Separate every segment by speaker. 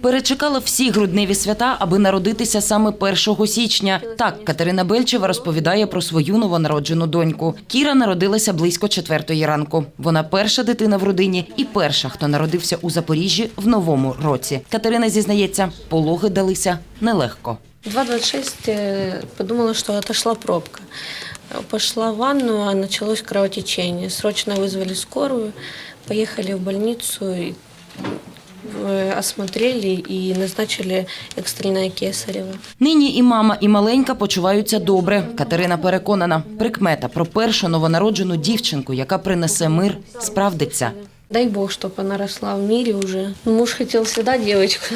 Speaker 1: Перечекала всі грудневі свята, аби народитися саме 1 січня. Так Катерина Бельчева розповідає про свою новонароджену доньку. Кіра народилася близько четвертої ранку. Вона перша дитина в родині і перша, хто народився у Запоріжжі в новому році. Катерина зізнається, пологи далися нелегко.
Speaker 2: 2.26 э, подумала, что отошла пробка. Э, Пошла в ванну, а началось кровотечение. Срочно вызвали скорую, поехали в больницу, и, э, осмотрели и назначили экстренное кесарево.
Speaker 1: Нині і мама, і маленька почуваються добре. Катерина переконана, прикмета про першу новонароджену дівчинку, яка принесе мир, справдиться.
Speaker 2: Дай бог, чтобы она росла в мире уже. Ну, Муж хотел всегда девочку.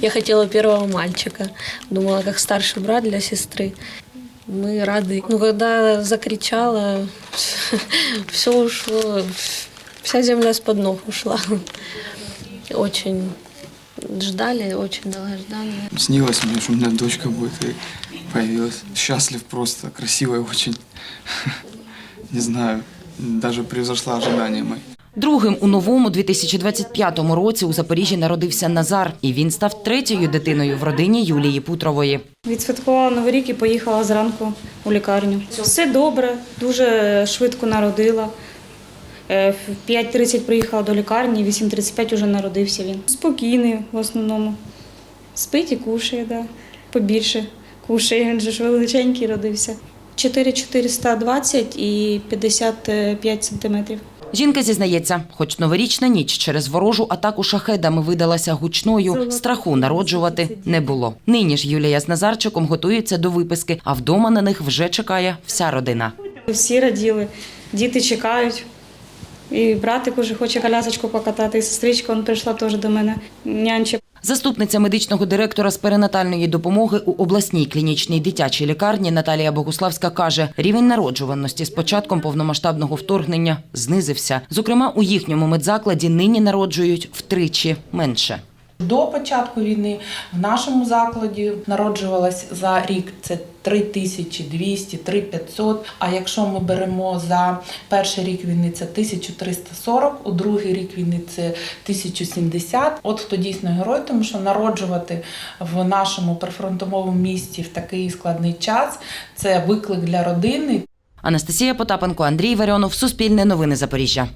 Speaker 2: Я хотела первого мальчика. Думала, как старший брат для сестры. Мы рады. Ну, когда закричала, все ушло, вся земля с-под ног ушла. Очень ждали, очень долгожданные.
Speaker 3: Снилось мне, что у меня дочка будет, и появилась. Счастлив просто, красивая очень. Не знаю, даже превзошла ожидания мои.
Speaker 1: Другим у новому 2025 році у Запоріжжі народився Назар, і він став третьою дитиною в родині Юлії Путрової.
Speaker 4: Відсвяткувала Новий рік і поїхала зранку у лікарню. Все добре, дуже швидко народила. Е, В 5.30 приїхала до лікарні, в 8.35 вже народився він. Спокійний в основному. Спить і кушає, да. побільше кушає, він же ж величенький родився. 4,420 і 55 сантиметрів.
Speaker 1: Жінка зізнається, хоч новорічна ніч через ворожу атаку шахедами видалася гучною, страху народжувати не було. Нині ж Юлія з Назарчиком готується до виписки, а вдома на них вже чекає вся родина.
Speaker 4: Всі раділи, діти чекають. І братик уже хоче колясочку покатати, і сестричка он прийшла теж до мене нянче.
Speaker 1: Заступниця медичного директора з перинатальної допомоги у обласній клінічній дитячій лікарні Наталія Богуславська каже, рівень народжуваності з початком повномасштабного вторгнення знизився. Зокрема, у їхньому медзакладі нині народжують втричі менше.
Speaker 5: До початку війни в нашому закладі народжувалось за рік це 3200, 3500. А якщо ми беремо за перший рік війни, це 1340, у другий рік війни це 1070. От хто дійсно герой, тому що народжувати в нашому прифронтовому місті в такий складний час це виклик для родини.
Speaker 1: Анастасія Потапенко, Андрій Варіонов, Суспільне новини Запоріжжя.